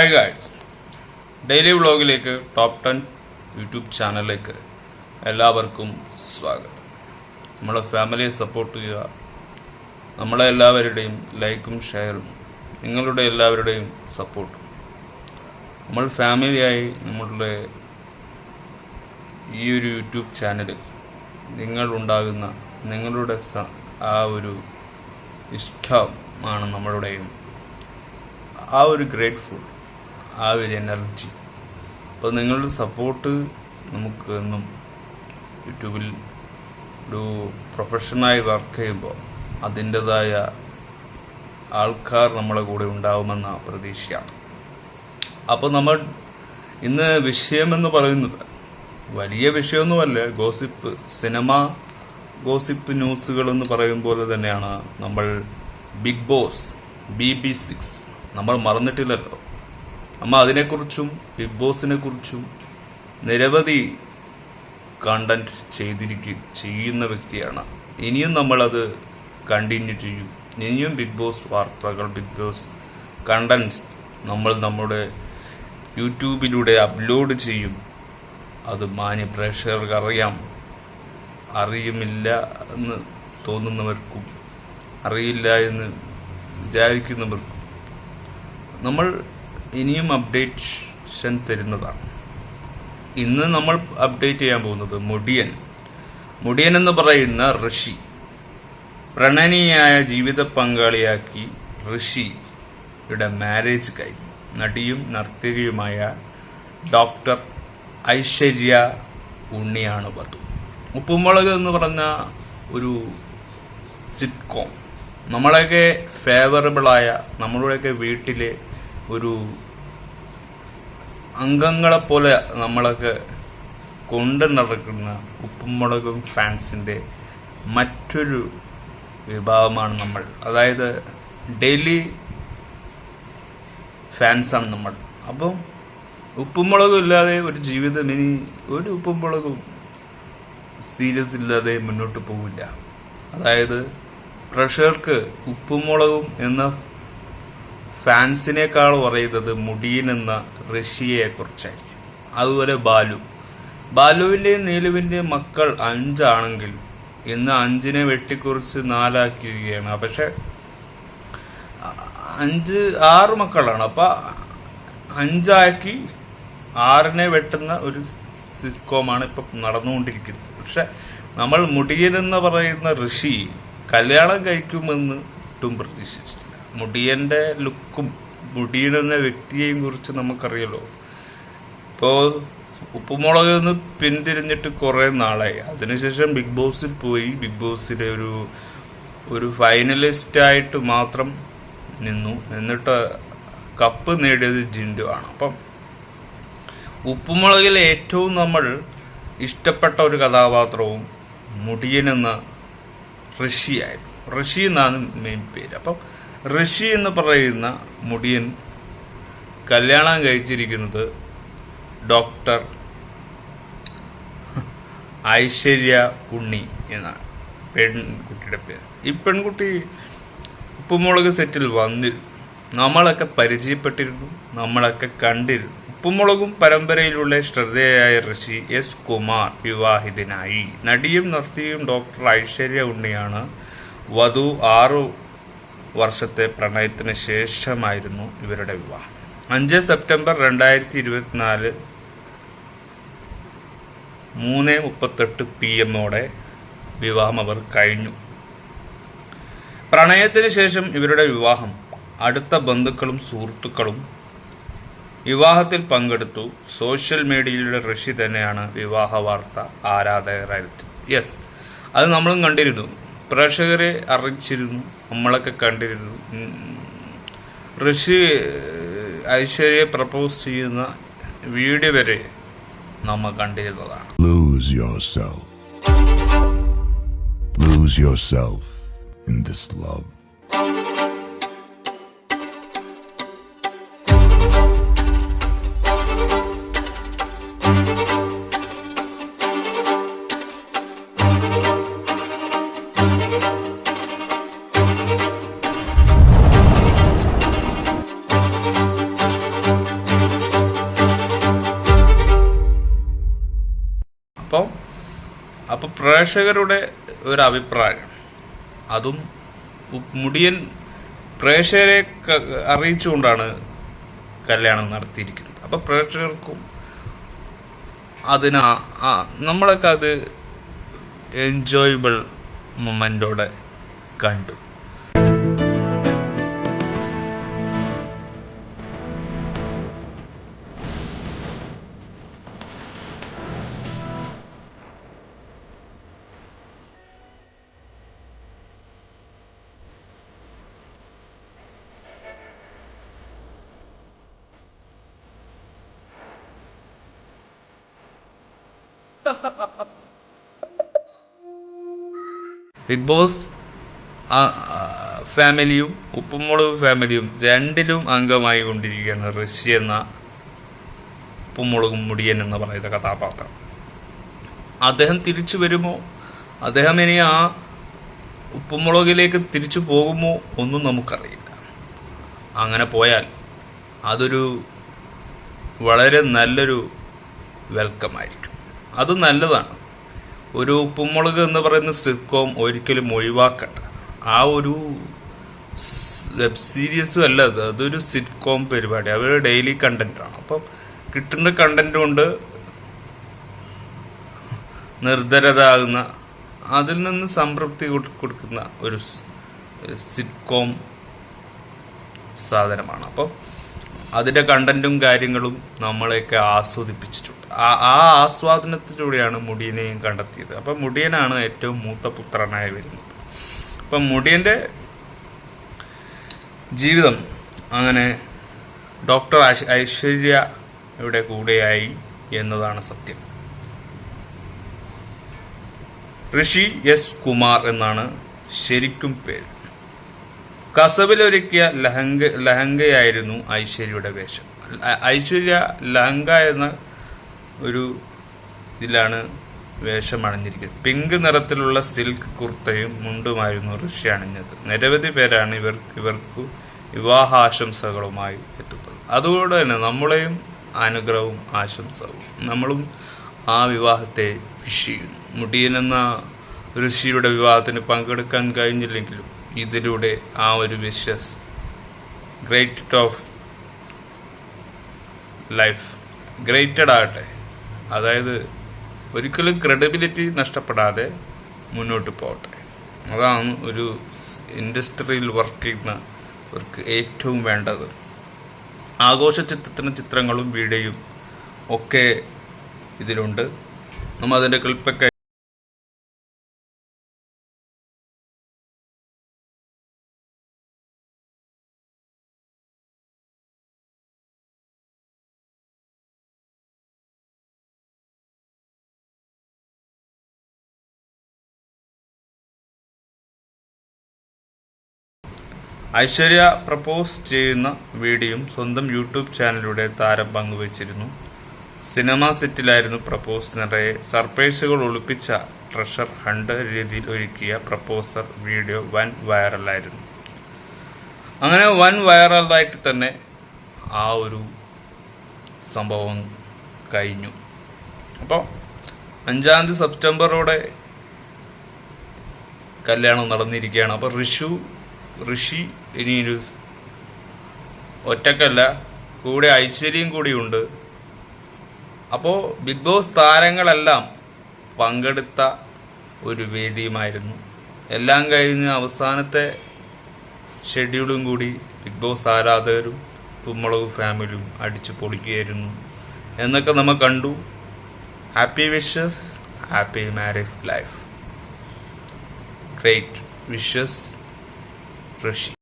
Hi guys daily വ്ളോഗിലേക്ക് top ten YouTube ചാനലിലേക്ക് എല്ലാവർക്കും സ്വാഗതം. നമ്മളെ ഫാമിലിയെ സപ്പോർട്ട് ചെയ്യുക. നമ്മളെ എല്ലാവരുടെയും ലൈക്കും ഷെയറും നിങ്ങളുടെ എല്ലാവരുടെയും സപ്പോർട്ടും നമ്മൾ ഫാമിലിയായി നമ്മളുടെ ഈ ഒരു യൂട്യൂബ് ചാനലിൽ നിങ്ങളുണ്ടാകുന്ന നിങ്ങളുടെ ആ ഒരു ഇഷ്ടമാണ് നമ്മളുടെയും ആ ഒരു ഗ്രേറ്റ്ഫുൾ ആ ഒരു എനർജി. അപ്പോൾ നിങ്ങളുടെ സപ്പോർട്ട് നമുക്ക് എന്നും യൂട്യൂബിൽ ഒരു പ്രൊഫഷണലായി വർക്ക് ചെയ്യുമ്പോൾ അതിന്റെതായ ആൾക്കാർ നമ്മളെ കൂടെ ഉണ്ടാവുമെന്ന പ്രതീക്ഷയാണ് അപ്പോൾ നമ്മൾ ഇന്ന് വിഷയമെന്ന് പറയുന്നത് വലിയ വിഷയമൊന്നുമല്ല ഗോസിപ്പ് സിനിമ ഗോസിപ്പ് ന്യൂസുകൾ എന്ന് പറയും പോലെ തന്നെയാണ് നമ്മൾ Bigg Boss B B six നമ്മൾ മറന്നിട്ടില്ലല്ലോ. നമ്മൾ അതിനെക്കുറിച്ചും ബിഗ് ബോസിനെ കുറിച്ചും നിരവധി കണ്ടന്റ് ചെയ്തിരിക്കും ചെയ്യുന്ന വ്യക്തിയാണ്. ഇനിയും നമ്മളത് കണ്ടിന്യൂ ചെയ്യും. ഇനിയും ബിഗ് ബോസ് വാർത്തകൾ ബിഗ് ബോസ് കണ്ടന്റ്സ് നമ്മൾ നമ്മുടെ യൂട്യൂബിലൂടെ അപ്ലോഡ് ചെയ്യും. അത് മാന്യ പ്രേക്ഷകർക്ക് അറിയാം. അറിയുമില്ല എന്ന് തോന്നുന്നവർക്കും അറിയില്ല എന്ന് വിചാരിക്കുന്നവർക്കും. നമ്മൾ ഇനിയും അപ്ഡേഷൻ തരുന്നതാണ്. ഇന്ന് നമ്മൾ അപ്ഡേറ്റ് ചെയ്യാൻ പോകുന്നത് മുടിയൻ. മുടിയൻ എന്ന് പറയുന്ന ഋഷി. പ്രണനീയായ ജീവിത പങ്കാളിയാക്കി ഋഷിയുടെ മാരേജ് കഴിഞ്ഞു. നടിയും നർത്തകിയുമായ ഡോക്ടർ ഐശ്വര്യ ഉണ്ണിയാണ് വധു. ഉപ്പുമുളക് എന്ന് പറഞ്ഞ ഒരു സിറ്റ്കോം നമ്മളെയൊക്കെ ഫേവറബിളായ നമ്മളുടെയൊക്കെ വീട്ടിലെ ഒരു അംഗങ്ങളെപ്പോലെ നമ്മളൊക്കെ കൊണ്ട് നടക്കുന്ന ഉപ്പുമുളകും ഫാൻസിന്റെ മറ്റൊരു വിഭാഗമാണ് നമ്മൾ. അതായത് ഡെയിലി ഫാൻസാണ് നമ്മൾ. അപ്പം ഉപ്പുമുളകും ഇല്ലാതെ ഒരു ജീവിതം ഇനി ഒരു ഉപ്പുമുളകും സീരിയസ് ഇല്ലാതെ മുന്നോട്ട് പോവില്ല. അതായത് പ്രഷർക്ക് ഉപ്പുമുളകും എന്ന ഫാൻസിനേക്കാൾ പറയുന്നത് മുടിയൻ എന്ന ഋഷിയെ കുറിച്ചായിരിക്കും അതുപോലെ ബാലു. ബാലുവിന്റെയും നീലുവിന്റെയും മക്കൾ അഞ്ചാണെങ്കിൽ ഇന്ന് അഞ്ചിനെ വെട്ടിക്കുറിച്ച് നാലാക്കിയിരിക്കുകയാണ്. പക്ഷെ അഞ്ച് ആറ് മക്കളാണ്. അപ്പൊ അഞ്ചാക്കി ആറിനെ വെട്ടുന്ന ഒരു സിറ്റ്കോമാണ് ഇപ്പൊ നടന്നുകൊണ്ടിരിക്കുന്നത്. പക്ഷെ നമ്മൾ മുടിയൻ എന്ന് പറയുന്ന ഋഷി കല്യാണം കഴിക്കുമെന്ന് ഒട്ടും പ്രതീക്ഷിച്ചില്ല മുടിയന്റെ ലുക്കും മുടിയൻ എന്ന വ്യക്തിയെയും കുറിച്ച് നമുക്കറിയല്ലോ. ഇപ്പോൾ ഉപ്പുമുളക് നിന്ന് പിന്തിരിഞ്ഞിട്ട് കുറേ നാളായി. അതിനുശേഷം ബിഗ് ബോസിൽ പോയി. ബിഗ് ബോസിലെ ഒരു ഒരു ഫൈനലിസ്റ്റായിട്ട് മാത്രം നിന്നു. എന്നിട്ട് കപ്പ് നേടിയത് ജിൻഡു ആണ്. അപ്പം ഉപ്പുമുളകിൽ ഏറ്റവും നമ്മൾ ഇഷ്ടപ്പെട്ട ഒരു കഥാപാത്രവും മുടിയനെന്ന ഋഷിയായിരുന്നു. ഋഷി എന്നാണ് മെയിൻ പേര്. അപ്പം ഋഷി എന്ന് പറയുന്ന മുടിയൻ കല്യാണം കഴിച്ചിരിക്കുന്നത് ഡോക്ടർ ഐശ്വര്യ ഉണ്ണി എന്നാണ്. പെൺകുട്ടിയുടെ പേര്. ഈ പെൺകുട്ടി ഉപ്പുമുളക് സെറ്റിൽ വന്നിരുന്നു നമ്മളൊക്കെ പരിചയപ്പെട്ടിരുന്നു. നമ്മളൊക്കെ കണ്ടിരുന്നു. ഉപ്പുമുളകും പരമ്പരയിലുള്ള ശ്രദ്ധേയായ ഋഷി എസ് കുമാർ വിവാഹിതനായി. നടിയും നർത്തിയും ഡോക്ടർ ഐശ്വര്യ ഉണ്ണിയാണ് വധു ആറു വർഷത്തെ പ്രണയത്തിന് ശേഷമായിരുന്നു ഇവരുടെ വിവാഹം. അഞ്ച് സെപ്റ്റംബർ രണ്ടായിരത്തി ഇരുപത്തിനാല് മൂന്ന് മുപ്പത്തെട്ട് പി എമ്മോടെ വിവാഹം അവർ കഴിഞ്ഞു. പ്രണയത്തിന് ശേഷം ഇവരുടെ വിവാഹം അടുത്ത ബന്ധുക്കളും സുഹൃത്തുക്കളും വിവാഹത്തിൽ പങ്കെടുത്തു. സോഷ്യൽ മീഡിയയുടെ ഋഷി തന്നെയാണ് വിവാഹ വാർത്ത ആരാധകരായിരുന്നത്. യെസ് അത് നമ്മളും കണ്ടിരുന്നു. പ്രേക്ഷകരെ അറിയിച്ചിരുന്നു നമ്മളൊക്കെ കണ്ടിരുന്നു ഋഷി ഐശ്വര്യയെ പ്രപ്പോസ് ചെയ്യുന്ന വീഡിയോ വരെ നമ്മൾ കണ്ടിരുന്നതാണ് Lose yourself. Lose yourself in this love. പ്രേക്ഷകരുടെ ഒരു അഭിപ്രായം. അതും മുടിയൻ പ്രേക്ഷകരെ അറിയിച്ചുകൊണ്ടാണ് കല്യാണം നടത്തിയിരിക്കുന്നത്. അപ്പൊ പ്രേക്ഷകർക്കും അതിനാ നമ്മളൊക്കെ അത് എൻജോയബിൾ മൊമെന്റോടെ കണ്ടു. ബിഗ് ബോസ് ഫാമിലിയും ഉപ്പുമുളക് ഫാമിലിയും രണ്ടിലും അംഗമായി കൊണ്ടിരിക്കുകയാണ് ഋഷി എന്ന ഉപ്പുമുളകും മുടിയൻ എന്ന് പറയുന്ന കഥാപാത്രം. അദ്ദേഹം തിരിച്ചു വരുമോ? അദ്ദേഹം ഇനി ആ ഉപ്പുമുളകിലേക്ക് തിരിച്ചു പോകുമോ ഒന്നും നമുക്കറിയില്ല. അങ്ങനെ പോയാൽ അതൊരു വളരെ നല്ലൊരു വെൽക്കം ആയിരിക്കും. അത് നല്ലതാണ്. ഒരു ഉപ്പുമുളക് എന്ന് പറയുന്ന സിറ്റ്കോം ഒരിക്കലും ഒഴിവാക്കണ്ട. ആ ഒരു വെബ് സീരീസും അല്ല അത് അതൊരു സിറ്റ്കോം പരിപാടി. അവർ ഡെയിലി കണ്ടന്റ് ആണ്. അപ്പം കിട്ടുന്ന കണ്ടന്റ് കൊണ്ട് നിർദ്ധരത ആകുന്ന അതിൽ നിന്ന് സംതൃപ്തി കൊടുക്കുന്ന ഒരു സിറ്റ്കോം സാധനമാണ്. അപ്പം അതിന്റെ കണ്ടന്റും കാര്യങ്ങളും നമ്മളെയൊക്കെ ആസ്വദിപ്പിച്ചിട്ടുണ്ട്. ആ ആ ആസ്വാദനത്തിലൂടെയാണ് മുടിയനെയും കണ്ടെത്തിയത്. അപ്പം മുടിയനാണ് ഏറ്റവും മൂത്ത പുത്രനായി വരുന്നത്. അപ്പം മുടിയന്റെ ജീവിതം അങ്ങനെ ഡോക്ടർ ഐശ്വര്യ ഐശ്വര്യയുടെ കൂടെയായി എന്നതാണ് സത്യം. ഋഷി എസ് കുമാർ എന്നാണ് ശരിക്കും പേര്. കസബിലൊരുക്കിയ ലഹങ്ക ലഹങ്കയായിരുന്നു ഐശ്വര്യയുടെ വേഷം. ഐശ്വര്യ ലഹങ്ക എന്ന ഒരു ഇതിലാണ് വേഷം അണിഞ്ഞിരിക്കുന്നത്. പിങ്ക് നിറത്തിലുള്ള സിൽക്ക് കുർത്തയും മുണ്ടുമായിരുന്നു ഋഷി അണിഞ്ഞത്. നിരവധി പേരാണ് ഇവർ ഇവർക്ക് വിവാഹാശംസകളുമായി എത്തുന്നത്. അതുകൊണ്ട് തന്നെ നമ്മളെയും അനുഗ്രഹവും ആശംസവും നമ്മളും ആ വിവാഹത്തെ വിഷ് എന്ന ഋഷിയുടെ വിവാഹത്തിന് പങ്കെടുക്കാൻ കഴിഞ്ഞില്ലെങ്കിലും ഇതിലൂടെ ആ ഒരു വിശ്വസ് ഗ്രേറ്റ് ഓഫ് ലൈഫ് ഗ്രേറ്റഡ് ആകട്ടെ. അതായത് ഒരിക്കലും ക്രെഡിബിലിറ്റി നഷ്ടപ്പെടാതെ മുന്നോട്ട് പോകട്ടെ. അതാണ് ഒരു ഇൻഡസ്ട്രിയിൽ വർക്ക് ചെയ്യുന്ന അവർക്ക് ഏറ്റവും വേണ്ടത്. ആഘോഷ ചിത്രത്തിന് ചിത്രങ്ങളും വീഡിയോയും ഒക്കെ ഇതിലുണ്ട്. നമ്മൾ അതിന്റെ ക്ലിപ്പൊക്കെ ഐശ്വര്യ പ്രപ്പോസ് ചെയ്യുന്ന വീഡിയോയും സ്വന്തം യൂട്യൂബ് ചാനലിലൂടെ താരം പങ്കുവച്ചിരുന്നു. സിനിമ സെറ്റിലായിരുന്നു പ്രപ്പോസ്. നിറയെ സർപ്രൈസുകൾ ഒളിപ്പിച്ച ട്രഷർ ഹണ്ട് രീതിയിൽ ഒരുക്കിയ പ്രപ്പോസർ വീഡിയോ വൻ വൈറലായിരുന്നു. അങ്ങനെ വൻ വൈറലായിട്ട് തന്നെ ആ ഒരു സംഭവം കഴിഞ്ഞു. അപ്പോൾ അഞ്ചാം തീയതി സെപ്റ്റംബറോടെ കല്യാണം നടന്നിരിക്കുകയാണ്. അപ്പോൾ ഋഷു ഋഷി ഇനിയൊരു ഒറ്റക്കല്ല കൂടെ ഐശ്വര്യം കൂടിയുണ്ട് അപ്പോൾ ബിഗ് ബോസ് താരങ്ങളെല്ലാം പങ്കെടുത്ത ഒരു വേദിയുമായിരുന്നു. എല്ലാം കഴിഞ്ഞ് അവസാനത്തെ ഷെഡ്യൂളും കൂടി ബിഗ് ബോസ് ആരാധകരും തുമ്മളവ് ഫാമിലിയും അടിച്ചു പൊളിക്കുകയായിരുന്നു. എന്നൊക്കെ നമ്മൾ കണ്ടു. Happy wishes happy married life great wishes Rishi